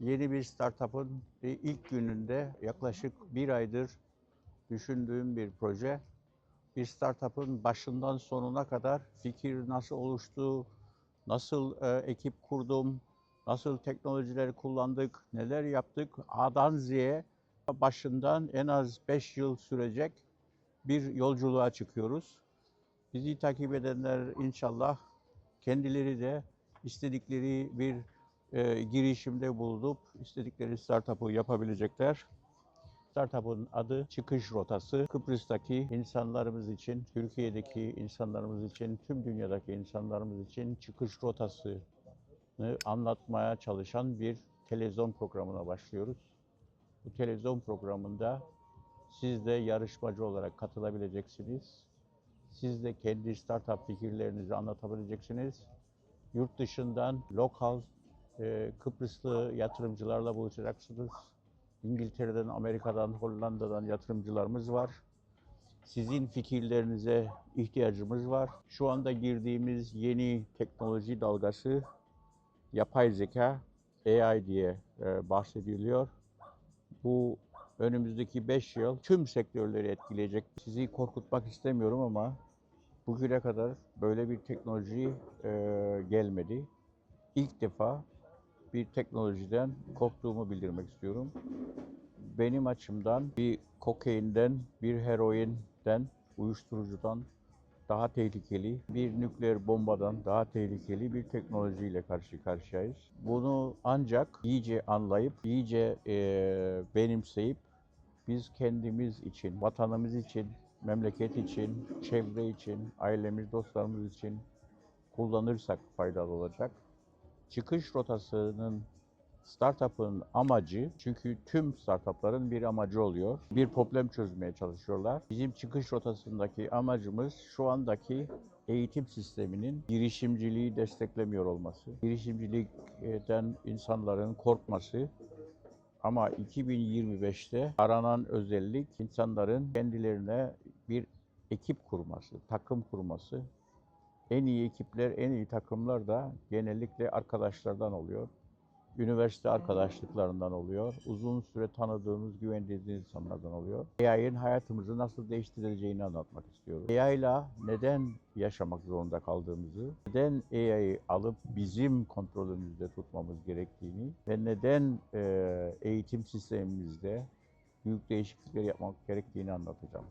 Yeni bir startup'ın ilk gününde yaklaşık bir aydır düşündüğüm bir proje. Bir startup'ın başından sonuna kadar fikir nasıl oluştu, nasıl e, ekip kurdum, nasıl teknolojileri kullandık, neler yaptık A'dan Z'ye başından en az 5 yıl sürecek bir yolculuğa çıkıyoruz. Bizi takip edenler inşallah kendileri de istedikleri bir e, girişimde bulunup istedikleri startup'ı yapabilecekler. Startup'ın adı Çıkış Rotası. Kıbrıs'taki insanlarımız için, Türkiye'deki insanlarımız için, tüm dünyadaki insanlarımız için çıkış rotasını anlatmaya çalışan bir televizyon programına başlıyoruz. Bu televizyon programında siz de yarışmacı olarak katılabileceksiniz. Siz de kendi startup fikirlerinizi anlatabileceksiniz. Yurt dışından lokal e, Kıbrıslı yatırımcılarla buluşacaksınız. İngiltere'den, Amerika'dan, Hollanda'dan yatırımcılarımız var. Sizin fikirlerinize ihtiyacımız var. Şu anda girdiğimiz yeni teknoloji dalgası yapay zeka, AI diye e, bahsediliyor. Bu önümüzdeki 5 yıl tüm sektörleri etkileyecek. Sizi korkutmak istemiyorum ama bugüne kadar böyle bir teknoloji e, gelmedi. İlk defa bir teknolojiden korktuğumu bildirmek istiyorum. Benim açımdan bir kokainden, bir heroinden, uyuşturucudan daha tehlikeli, bir nükleer bombadan daha tehlikeli bir teknolojiyle karşı karşıyayız. Bunu ancak iyice anlayıp, iyice e, benimseyip biz kendimiz için, vatanımız için, memleket için, çevre için, ailemiz, dostlarımız için kullanırsak faydalı olacak. Çıkış rotasının startup'ın amacı çünkü tüm startup'ların bir amacı oluyor. Bir problem çözmeye çalışıyorlar. Bizim çıkış rotasındaki amacımız şu andaki eğitim sisteminin girişimciliği desteklemiyor olması. Girişimcilikten insanların korkması ama 2025'te aranan özellik insanların kendilerine bir ekip kurması, takım kurması. En iyi ekipler, en iyi takımlar da genellikle arkadaşlardan oluyor. Üniversite arkadaşlıklarından oluyor. Uzun süre tanıdığımız, güvendiğimiz insanlardan oluyor. AI'nin hayatımızı nasıl değiştireceğini anlatmak istiyorum. AI ile neden yaşamak zorunda kaldığımızı, neden AI'yi alıp bizim kontrolümüzde tutmamız gerektiğini ve neden eğitim sistemimizde büyük değişiklikler yapmak gerektiğini anlatacağım.